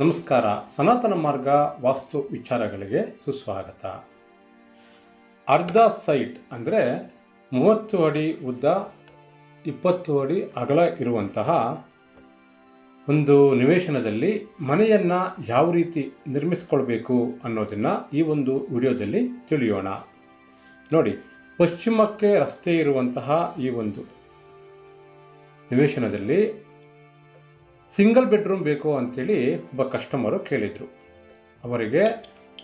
ನಮಸ್ಕಾರ. ಸನಾತನ ಮಾರ್ಗ ವಾಸ್ತು ವಿಚಾರಗಳಿಗೆ ಸುಸ್ವಾಗತ. ಅರ್ಧ ಸೈಟ್ ಅಂದರೆ ಮೂವತ್ತು ಅಡಿ ಉದ್ದ, ಇಪ್ಪತ್ತು ಅಡಿ ಅಗಲ ಇರುವಂತಹ ಒಂದು ನಿವೇಶನದಲ್ಲಿ ಮನೆಯನ್ನು ಯಾವ ರೀತಿ ನಿರ್ಮಿಸಿಕೊಳ್ಬೇಕು ಅನ್ನೋದನ್ನು ಈ ಒಂದು ವಿಡಿಯೋದಲ್ಲಿ ತಿಳಿಯೋಣ. ನೋಡಿ, ಪಶ್ಚಿಮಕ್ಕೆ ರಸ್ತೆ ಇರುವಂತಹ ಈ ಒಂದು ನಿವೇಶನದಲ್ಲಿ ಸಿಂಗಲ್ ಬೆಡ್ರೂಮ್ ಬೇಕು ಅಂಥೇಳಿ ಒಬ್ಬ ಕಸ್ಟಮರು ಕೇಳಿದರು. ಅವರಿಗೆ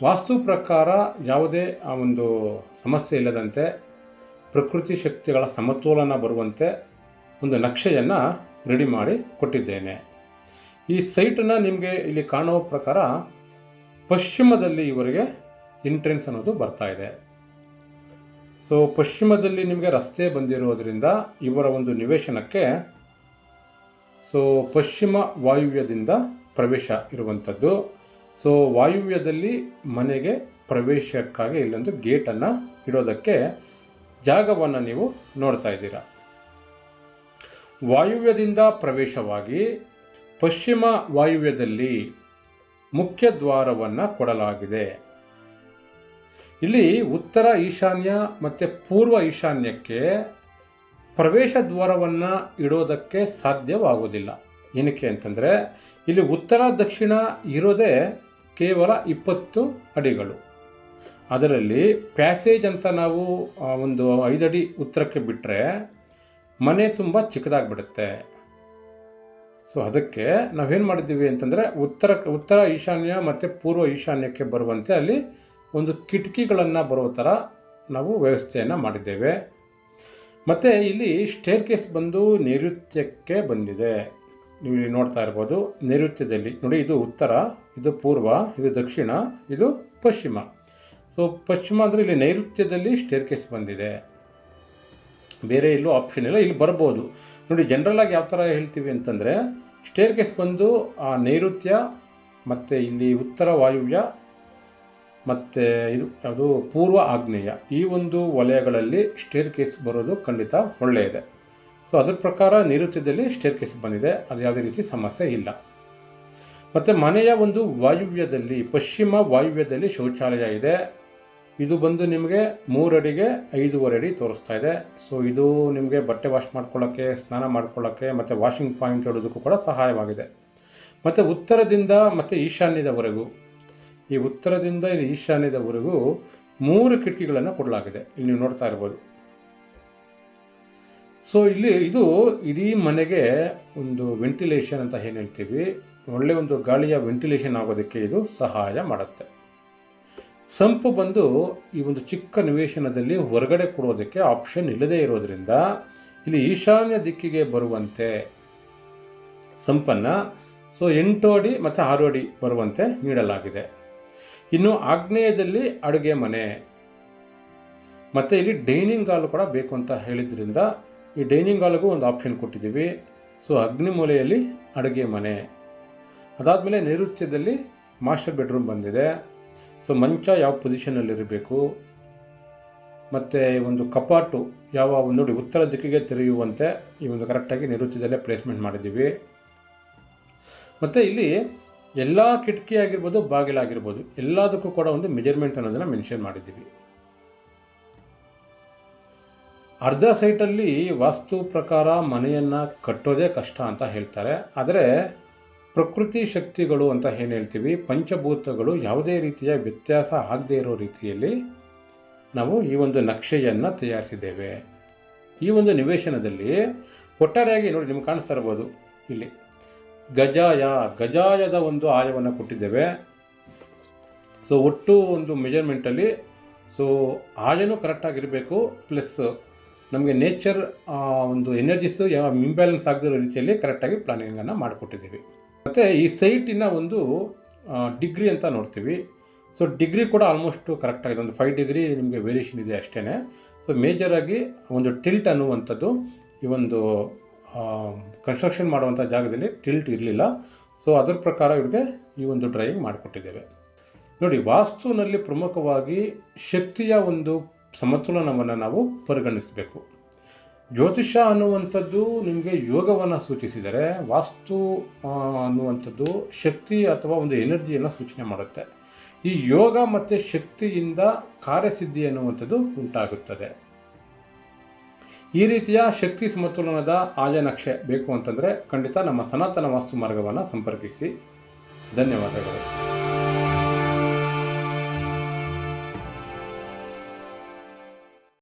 ವಾಸ್ತು ಪ್ರಕಾರ ಯಾವುದೇ ಆ ಒಂದು ಸಮಸ್ಯೆ ಇಲ್ಲದಂತೆ, ಪ್ರಕೃತಿ ಶಕ್ತಿಗಳ ಸಮತೋಲನ ಬರುವಂತೆ ಒಂದು ನಕ್ಷೆಯನ್ನು ರೆಡಿ ಮಾಡಿ ಕೊಟ್ಟಿದ್ದೇನೆ. ಈ ಸೈಟನ್ನು ನಿಮಗೆ ಇಲ್ಲಿ ಕಾಣುವ ಪ್ರಕಾರ ಪಶ್ಚಿಮದಲ್ಲಿ ಇವರಿಗೆ ಎಂಟ್ರೆನ್ಸ್ ಅನ್ನೋದು ಬರ್ತಾ ಇದೆ. ಸೊ ಪಶ್ಚಿಮದಲ್ಲಿ ನಿಮಗೆ ರಸ್ತೆ ಬಂದಿರೋದರಿಂದ ಇವರ ಒಂದು ನಿವೇಶನಕ್ಕೆ ಸೊ ಪಶ್ಚಿಮ ವಾಯುವ್ಯದಿಂದ ಪ್ರವೇಶ ಇರುವಂಥದ್ದು. ಸೊ ವಾಯುವ್ಯದಲ್ಲಿ ಮನೆಗೆ ಪ್ರವೇಶಕ್ಕಾಗಿ ಇಲ್ಲೊಂದು ಗೇಟನ್ನು ಇಡೋದಕ್ಕೆ ಜಾಗವನ್ನು ನೀವು ನೋಡ್ತಾ ಇದ್ದೀರಾ. ವಾಯುವ್ಯದಿಂದ ಪ್ರವೇಶವಾಗಿ ಪಶ್ಚಿಮ ವಾಯುವ್ಯದಲ್ಲಿ ಮುಖ್ಯ ದ್ವಾರವನ್ನು ಕೊಡಲಾಗಿದೆ. ಇಲ್ಲಿ ಉತ್ತರ ಈಶಾನ್ಯ ಮತ್ತು ಪೂರ್ವ ಈಶಾನ್ಯಕ್ಕೆ ಪ್ರವೇಶ ದ್ವಾರವನ್ನು ಇಡೋದಕ್ಕೆ ಸಾಧ್ಯವಾಗುವುದಿಲ್ಲ. ಏನಕ್ಕೆ ಅಂತಂದರೆ, ಇಲ್ಲಿ ಉತ್ತರ, ದಕ್ಷಿಣ ಇರೋದೇ ಕೇವಲ ಇಪ್ಪತ್ತು ಅಡಿಗಳು. ಅದರಲ್ಲಿ ಪ್ಯಾಸೇಜ್ ಅಂತ ನಾವು ಒಂದು ಐದಡಿ ಉತ್ತರಕ್ಕೆ ಬಿಟ್ಟರೆ ಮನೆ ತುಂಬ ಚಿಕ್ಕದಾಗ್ಬಿಡುತ್ತೆ. ಸೊ ಅದಕ್ಕೆ ನಾವೇನು ಮಾಡಿದ್ದೀವಿ ಅಂತಂದರೆ, ಉತ್ತರ ಉತ್ತರ ಈಶಾನ್ಯ ಮತ್ತು ಪೂರ್ವ ಈಶಾನ್ಯಕ್ಕೆ ಬರುವಂತೆ ಅಲ್ಲಿ ಒಂದು ಕಿಟಕಿಗಳನ್ನು ಬರೋ ಥರ ನಾವು ವ್ಯವಸ್ಥೆಯನ್ನು ಮಾಡಿದ್ದೇವೆ. ಮತ್ತು ಇಲ್ಲಿ ಸ್ಟೇರ್ ಕೇಸ್ ಬಂದು ನೈಋತ್ಯಕ್ಕೆ ಬಂದಿದೆ. ನೀವು ಇಲ್ಲಿ ನೋಡ್ತಾ ಇರ್ಬೋದು, ನೈಋತ್ಯದಲ್ಲಿ. ನೋಡಿ, ಇದು ಉತ್ತರ, ಇದು ಪೂರ್ವ, ಇದು ದಕ್ಷಿಣ, ಇದು ಪಶ್ಚಿಮ. ಸೊ ಪಶ್ಚಿಮ ಅಂದರೆ ಇಲ್ಲಿ ನೈಋತ್ಯದಲ್ಲಿ ಸ್ಟೇರ್ ಕೇಸ್ ಬಂದಿದೆ. ಬೇರೆ ಎಲ್ಲೂ ಆಪ್ಷನ್ ಇಲ್ಲ, ಇಲ್ಲಿ ಬರ್ಬೋದು. ನೋಡಿ ಜನರಲ್ ಆಗಿ ಯಾವ ಥರ ಹೇಳ್ತೀವಿ ಅಂತಂದರೆ ಸ್ಟೇರ್ ಕೇಸ್ ಬಂದು ಆ ನೈಋತ್ಯ, ಮತ್ತು ಇಲ್ಲಿ ಉತ್ತರ ವಾಯುವ್ಯ ಮತ್ತು ಇದು ಯಾವುದು ಪೂರ್ವ ಆಗ್ನೇಯ. ಈ ಒಂದು ವಲಯಗಳಲ್ಲಿ ಸ್ಟೇರ್ ಕೇಸ್ ಬರೋದು ಖಂಡಿತ ಒಳ್ಳೆಯದೆ. ಸೊ ಅದ್ರ ಪ್ರಕಾರ ನೈಋತ್ಯದಲ್ಲಿ ಸ್ಟೇರ್ ಕೇಸ್ ಬಂದಿದೆ. ಅದು ಯಾವುದೇ ರೀತಿ ಸಮಸ್ಯೆ ಇಲ್ಲ. ಮತ್ತು ಮನೆಯ ಒಂದು ವಾಯುವ್ಯದಲ್ಲಿ, ಪಶ್ಚಿಮ ವಾಯುವ್ಯದಲ್ಲಿ ಶೌಚಾಲಯ ಇದೆ. ಇದು ಬಂದು ನಿಮಗೆ ಮೂರಡಿಗೆ ಐದೂವರೆ ಅಡಿ ತೋರಿಸ್ತಾ ಇದೆ. ಸೊ ಇದು ನಿಮಗೆ ಬಟ್ಟೆ ವಾಶ್ ಮಾಡ್ಕೊಳ್ಳೋಕ್ಕೆ ಸ್ನಾನ ಮಾಡ್ಕೊಳ್ಳೋಕ್ಕೆ ಮತ್ತು ವಾಷಿಂಗ್ ಪಾಯಿಂಟ್ ಇಡೋದಕ್ಕೂ ಕೂಡ ಸಹಾಯವಾಗಿದೆ. ಮತ್ತು ಉತ್ತರದಿಂದ ಮತ್ತು ಈಶಾನ್ಯದವರೆಗೂ. ಈ ಉತ್ತರದಿಂದ ಇಲ್ಲಿ ಈಶಾನ್ಯದವರೆಗೂ ಮೂರು ಕಿಟಕಿಗಳನ್ನು ಕೊಡಲಾಗಿದೆ. ಇಲ್ಲಿ ನೀವು ನೋಡ್ತಾ ಇರ್ಬೋದು. ಸೊ ಇಲ್ಲಿ ಇದು ಇಡೀ ಮನೆಗೆ ಒಂದು ವೆಂಟಿಲೇಷನ್ ಅಂತ ಏನು ಹೇಳ್ತೀವಿ? ಒಳ್ಳೆ ಒಂದು ಗಾಳಿಯ ವೆಂಟಿಲೇಷನ್ ಆಗೋದಕ್ಕೆ ಇದು ಸಹಾಯ ಮಾಡುತ್ತೆ. ಸಂಪು ಬಂದು ಈ ಒಂದು ಚಿಕ್ಕ ನಿವೇಶನದಲ್ಲಿ ಹೊರಗಡೆ ಕೊಡೋದಕ್ಕೆ ಆಪ್ಷನ್ ಇಲ್ಲದೇ ಇರೋದ್ರಿಂದ ಇಲ್ಲಿ ಈಶಾನ್ಯ ದಿಕ್ಕಿಗೆ ಬರುವಂತೆ ಸಂಪನ್ನು ಸೊ ಎಂಟು ಅಡಿ ಮತ್ತು ಆರು ಅಡಿ ಬರುವಂತೆ ನೀಡಲಾಗಿದೆ. ಇನ್ನು ಆಗ್ನೇಯದಲ್ಲಿ ಅಡುಗೆ ಮನೆ. ಮತ್ತು ಇಲ್ಲಿ ಡೈನಿಂಗ್ ಹಾಲ್ ಕೂಡ ಬೇಕು ಅಂತ ಹೇಳಿದ್ರಿಂದ ಈ ಡೈನಿಂಗ್ ಹಾಲ್ಗೂ ಒಂದು ಆಪ್ಷನ್ ಕೊಟ್ಟಿದ್ದೀವಿ. ಸೊ ಅಗ್ನಿ ಮೂಲೆಯಲ್ಲಿ ಅಡುಗೆ ಮನೆ. ಅದಾದಮೇಲೆ ನೈಋತ್ಯದಲ್ಲಿ ಮಾಸ್ಟರ್ ಬೆಡ್ರೂಮ್ ಬಂದಿದೆ. ಸೊ ಮಂಚ ಯಾವ ಪೊಸಿಷನಲ್ಲಿರಬೇಕು ಮತ್ತು ಒಂದು ಕಪಾಟು ಯಾವ ಒಂದು ನೋಡಿ ಉತ್ತರ ದಿಕ್ಕಿಗೆ ತೆರೆಯುವಂತೆ ಈ ಒಂದು ಕರೆಕ್ಟಾಗಿ ನೈಋತ್ಯದಲ್ಲೇ ಪ್ಲೇಸ್ಮೆಂಟ್ ಮಾಡಿದ್ದೀವಿ. ಮತ್ತು ಇಲ್ಲಿ ಎಲ್ಲ ಕಿಟಕಿ ಆಗಿರ್ಬೋದು ಬಾಗಿಲಾಗಿರ್ಬೋದು ಎಲ್ಲದಕ್ಕೂ ಕೂಡ ಒಂದು ಮೆಜರ್ಮೆಂಟ್ ಅನ್ನೋದನ್ನು ಮೆನ್ಷನ್ ಮಾಡಿದ್ದೀವಿ. ಅರ್ಧ ಸೈಟಲ್ಲಿ ವಾಸ್ತು ಪ್ರಕಾರ ಮನೆಯನ್ನು ಕಟ್ಟೋದೇ ಕಷ್ಟ ಅಂತ ಹೇಳ್ತಾರೆ. ಆದರೆ ಪ್ರಕೃತಿ ಶಕ್ತಿಗಳು ಅಂತ ಏನು ಹೇಳ್ತೀವಿ, ಪಂಚಭೂತಗಳು ಯಾವುದೇ ರೀತಿಯ ವ್ಯತ್ಯಾಸ ಆಗದೇ ಇರೋ ರೀತಿಯಲ್ಲಿ ನಾವು ಈ ಒಂದು ನಕ್ಷೆಯನ್ನು ತಯಾರಿಸಿದ್ದೇವೆ. ಈ ಒಂದು ನಿವೇಶನದಲ್ಲಿ ಒಟ್ಟಾರೆಯಾಗಿ ನೋಡಿ, ನಿಮ್ಗೆ ಕಾಣಿಸ್ತಾ ಇರ್ಬೋದು ಇಲ್ಲಿ. ಗಜಾಯ, ಗಜಾಯದ ಒಂದು ಆಯವನ್ನು ಕೊಟ್ಟಿದ್ದೇವೆ. ಸೊ ಒಟ್ಟು ಒಂದು ಮೆಜರ್ಮೆಂಟಲ್ಲಿ ಸೊ ಆಯನೂ ಕರೆಕ್ಟಾಗಿರಬೇಕು ಪ್ಲಸ್ ನಮಗೆ ನೇಚರ್ ಒಂದು ಎನರ್ಜಿಸು ಯಾವ ಇಂಬ್ಯಾಲೆನ್ಸ್ ಆಗದಿರೋ ರೀತಿಯಲ್ಲಿ ಕರೆಕ್ಟಾಗಿ ಪ್ಲಾನಿಂಗನ್ನು ಮಾಡಿಕೊಟ್ಟಿದ್ದೀವಿ. ಮತ್ತು ಈ ಸೈಟಿನ ಒಂದು ಡಿಗ್ರಿ ಅಂತ ನೋಡ್ತೀವಿ. ಸೊ ಡಿಗ್ರಿ ಕೂಡ ಆಲ್ಮೋಸ್ಟ್ ಕರೆಕ್ಟಾಗಿದೆ ಒಂದು ಫೈವ್ ಡಿಗ್ರಿ ನಿಮಗೆ ವೇರಿಯೇಷನ್ ಇದೆ ಅಷ್ಟೇ ಸೊ ಮೇಜರಾಗಿ ಒಂದು ಟಿಲ್ಟ್ ಅನ್ನುವಂಥದ್ದು ಈ ಒಂದು ಕನ್ಸ್ಟ್ರಕ್ಷನ್ ಮಾಡುವಂಥ ಜಾಗದಲ್ಲಿ ಟಿಲ್ಟ್ ಇರಲಿಲ್ಲ. ಸೊ ಅದರ ಪ್ರಕಾರ ಇವ್ರಿಗೆ ಈ ಒಂದು ಡ್ರಾಯಿಂಗ್ ಮಾಡಿಕೊಟ್ಟಿದ್ದೇವೆ. ನೋಡಿ, ವಾಸ್ತುವಿನಲ್ಲಿ ಪ್ರಮುಖವಾಗಿ ಶಕ್ತಿಯ ಒಂದು ಸಮತೋಲನವನ್ನು ನಾವು ಪರಿಗಣಿಸಬೇಕು. ಜ್ಯೋತಿಷ ಅನ್ನುವಂಥದ್ದು ನಿಮಗೆ ಯೋಗವನ್ನು ಸೂಚಿಸಿದರೆ ವಾಸ್ತು ಅನ್ನುವಂಥದ್ದು ಶಕ್ತಿ ಅಥವಾ ಒಂದು ಎನರ್ಜಿಯನ್ನು ಸೂಚನೆ ಮಾಡುತ್ತೆ. ಈ ಯೋಗ ಮತ್ತು ಶಕ್ತಿಯಿಂದ ಕಾರ್ಯಸಿದ್ಧಿ ಅನ್ನುವಂಥದ್ದು ಉಂಟಾಗುತ್ತದೆ. ಈ ರೀತಿಯ ಶಕ್ತಿ ಸಮತೋಲನದ ಆಯಾ ನಕ್ಷೆ ಬೇಕು ಅಂತಂದರೆ ಖಂಡಿತ ನಮ್ಮ ಸನಾತನ ವಾಸ್ತು ಮಾರ್ಗವನ್ನು ಸಂಪರ್ಕಿಸಿ. ಧನ್ಯವಾದಗಳು.